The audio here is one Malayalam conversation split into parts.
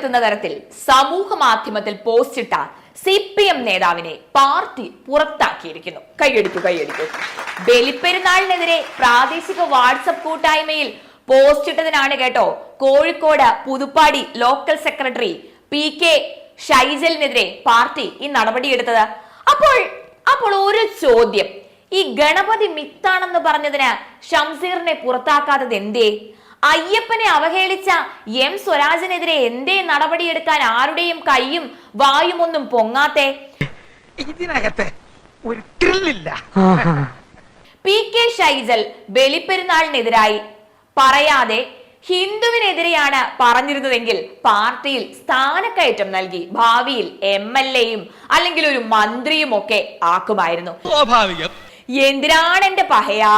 പരത്തുന്ന തരത്തിൽ സമൂഹ മാധ്യമത്തിൽ പോസ്റ്റ് ഇട്ട സി പി എം നേതാവിനെ പാർട്ടി പുറത്താക്കിയിരിക്കുന്നു. കൈയടിക്കൂ കൈയടിക്കൂ. ബലിപ്പെരുന്നാളിനെതിരെ പ്രാദേശിക വാട്സപ്പ് കൂട്ടായ്മയിൽ പോസ്റ്റ് ഇട്ടതിനാണ് കേട്ടോ Kozhikode Puthuppadi local secretary P K ഷൈജലിനെതിരെ party ഈ നടപടിയെടുത്തത്. അപ്പോൾ അപ്പോൾ ഒരു ചോദ്യം. ഈ ഗണപതി മിത്താണെന്ന് പറഞ്ഞതിന് ഷംസീറിനെ പുറത്താക്കാത്തത് എന്തേ അയ്യപ്പനെ അവഹേളിച്ച എം സ്വരാജിനെതിരെ എന്തേ നടപടിയെടുക്കാൻ ആരുടെയും കൈയും വായും ഒന്നും പൊങ്ങാത്തെ? ഇതിനകത്തെ ഒരു ത്രില്ലില്ല പി കെ ഷൈജൽ ബലിപ്പെരുന്നാളിനെതിരായി. പറയാതെ ഹിന്ദുവിനെതിരെയാണ് പറഞ്ഞിരുന്നതെങ്കിൽ പാർട്ടിയിൽ സ്ഥാനക്കയറ്റം നൽകി ഭാവിയിൽ എം എൽ എയും അല്ലെങ്കിൽ ഒരു മന്ത്രിയും ഒക്കെ ആക്കുമായിരുന്നു. സ്വാഭാവികം. എന്തിനാണ് എന്റെ പഹയാ?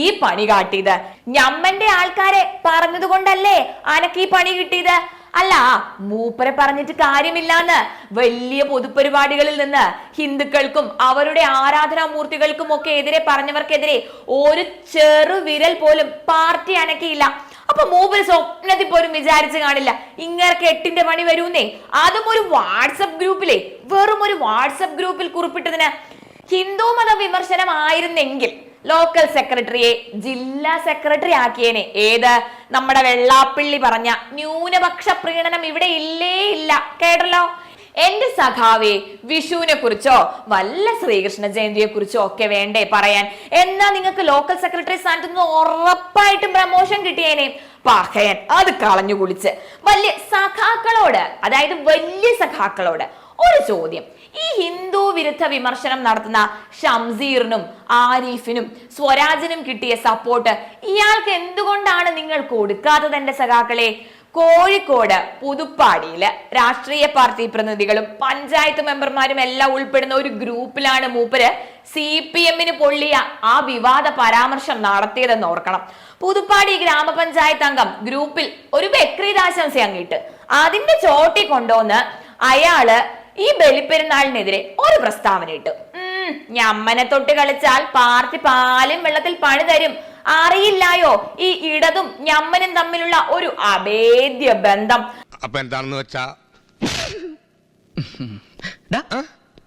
ഈ പണി കാട്ടിയത്. ഞമ്മന്റെ ആൾക്കാരെ പറഞ്ഞത് കൊണ്ടല്ലേ അനക്ക് ഈ പണി കിട്ടിയത്? അല്ല മൂപ്പരെ പറഞ്ഞിട്ട് കാര്യമില്ലാന്ന്. വലിയ പൊതുപരിപാടികളിൽ നിന്ന് ഹിന്ദുക്കൾക്കും അവരുടെ ആരാധനാമൂർത്തികൾക്കും ഒക്കെ എതിരെ പറഞ്ഞവർക്കെതിരെ ഒരു ചെറു വിരൽ പോലും പാർട്ടി അനക്കിയില്ല. അപ്പൊ മൂപ്പര് സ്വപ്നത്തിൽ പോലും വിചാരിച്ചു കാണില്ല. ഇങ്ങനെ എട്ടിന്റെ പണി വരൂന്നേ. അതും ഒരു വാട്സപ്പ് ഗ്രൂപ്പിലെ. വെറും ഒരു വാട്സപ്പ് ഗ്രൂപ്പിൽ കുറിപ്പിട്ടതിന് ഹിന്ദു മത വിമർശനമായിരുന്നെങ്കിൽ ലോക്കൽ സെക്രട്ടറിയെ ജില്ലാ സെക്രട്ടറി ആക്കിയേനെ. ഏത്? നമ്മുടെ വെള്ളാപ്പിള്ളി പറഞ്ഞ ന്യൂനപക്ഷ പ്രീണനം ഇവിടെ ഇല്ലേ ഇല്ല. കേട്ടല്ലോ? എന്റെ സഖാവേ വിഷുവിനെ കുറിച്ചോ വല്ല ശ്രീകൃഷ്ണ ജയന്തിയെ കുറിച്ചോ ഒക്കെ വേണ്ടേ പറയാൻ. എന്നാ നിങ്ങൾക്ക് ലോക്കൽ സെക്രട്ടറി സ്ഥാനത്ത് നിന്ന് ഉറപ്പായിട്ടും പ്രമോഷൻ കിട്ടിയേനെ? പഹയൻ അത് കളഞ്ഞു കുളിച്ച്. വലിയ സഖാക്കളോട് അതായത് വലിയ സഖാക്കളോട് ഒരു ചോദ്യം. ഈ ഹിന്ദു വിരുദ്ധ വിമർശനം നടത്തുന്ന ഷംസീറിനും ആരിഫിനും സ്വരാജിനും കിട്ടിയ സപ്പോർട്ട് ഇയാൾക്ക് എന്തുകൊണ്ടാണ് നിങ്ങൾ കൊടുക്കാത്തത് എന്റെ സഖാക്കളെ? കോഴിക്കോട് പുതുപ്പാടിയിൽ രാഷ്ട്രീയ പാർട്ടി പ്രതിനിധികളും പഞ്ചായത്ത് മെമ്പർമാരും എല്ലാം ഉൾപ്പെടുന്ന ഒരു ഗ്രൂപ്പിലാണ് മൂപ്പര് സി പി എമ്മിന് പൊള്ളിയ ആ വിവാദ പരാമർശം നടത്തിയതെന്ന് ഓർക്കണം. പുതുപ്പാടി ഗ്രാമപഞ്ചായത്ത് അംഗം ഗ്രൂപ്പിൽ ഒരു ബക്രീദാശംസ അങ്ങിട്ട് അതിന്റെ ചോട്ടി കൊണ്ടുവന്ന് അയാൾ ഈ ബലിപ്പെരുന്നാളിനെതിരെ ഒരു പ്രസ്താവന ഇട്ടു. ഉം, ഞമ്മനെ തൊട്ട് കളിച്ചാൽ പാർട്ടി പാലും വെള്ളത്തിൽ പണി തരും. അറിയില്ലായോ? ഈ ഇടതും ഞമ്മനും തമ്മിലുള്ള ഒരു അഭേദ്യ ബന്ധം. അപ്പൊ എന്താണെന്ന് വെച്ചാ?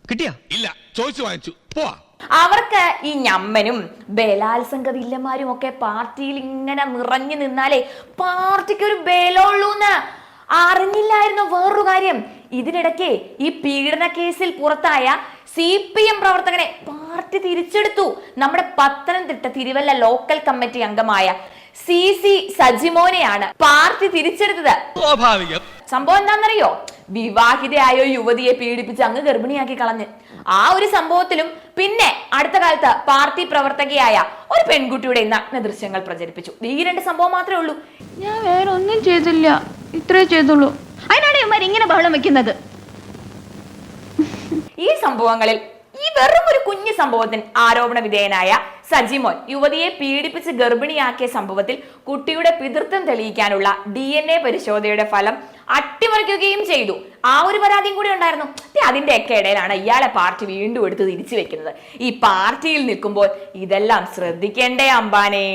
കിട്ടിയാ? ഇല്ല ചോദിച്ചു വാങ്ങിച്ചു. പോവാ. അവർക്ക് ഈ ഞമ്മനും ബലാത്സംഗ വില്ലന്മാരും ഒക്കെ പാർട്ടിയിൽ ഇങ്ങനെ നിറഞ്ഞു നിന്നാലേ പാർട്ടിക്ക് ഒരു ബലമുള്ളൂന്ന് അറിഞ്ഞില്ലായിരുന്നു വേറൊരു കാര്യം. ഇതിനിടയ്ക്ക് ഈ പീഡന കേസിൽ പുറത്തായ സി പി എം പ്രവർത്തകനെ പാർട്ടി തിരിച്ചെടുത്തു. നമ്മുടെ പത്തനംതിട്ട തിരുവല്ല ലോക്കൽ കമ്മിറ്റി അംഗമായ സി സി സജിമോനെയാണ് പാർട്ടി തിരിച്ചെടുത്തത്. സ്വാഭാവികം. സംഭവം എന്താണെന്നറിയോ? വിവാഹിതയായ യുവതിയെ പീഡിപ്പിച്ച് അങ്ങ് ഗർഭിണിയാക്കി കളഞ്ഞ്. ആ ഒരു സംഭവത്തിലും പിന്നെ അടുത്ത കാലത്ത് പാർട്ടി പ്രവർത്തകയായ ഒരു പെൺകുട്ടിയുടെ നഗ്ന ദൃശ്യങ്ങൾ പ്രചരിപ്പിച്ചു. ഈ രണ്ട് സംഭവം മാത്രമേ ഉള്ളൂ. ഞാൻ വേറെ ഒന്നും ചെയ്തില്ല. ഇത്രേ ചെയ്തുള്ളൂ. ഇങ്ങനെ ബഹളം വെക്കുന്നത്? ഈ സംഭവങ്ങളിൽ ഈ വെറും ഒരു കുഞ്ഞു സംഭവത്തിന് ആരോപണ വിധേയനായ സജിമോൻ യുവതിയെ പീഡിപ്പിച്ച് ഗർഭിണിയാക്കിയ സംഭവത്തിൽ കുട്ടിയുടെ പിതൃത്വം തെളിയിക്കാനുള്ള ഡി എൻ എ പരിശോധനയുടെ ഫലം അട്ടിമറിക്കുകയും ചെയ്തു. ആ ഒരു പരാതിയും കൂടി ഉണ്ടായിരുന്നു. അതിന്റെ ഒക്കെ ഇടയിലാണ് ഇയാളെ പാർട്ടി വീണ്ടും എടുത്ത് തിരിച്ചു വെക്കുന്നത്. ഈ പാർട്ടിയിൽ നിൽക്കുമ്പോൾ ഇതെല്ലാം ശ്രദ്ധിക്കേണ്ടേ അംബാനേ.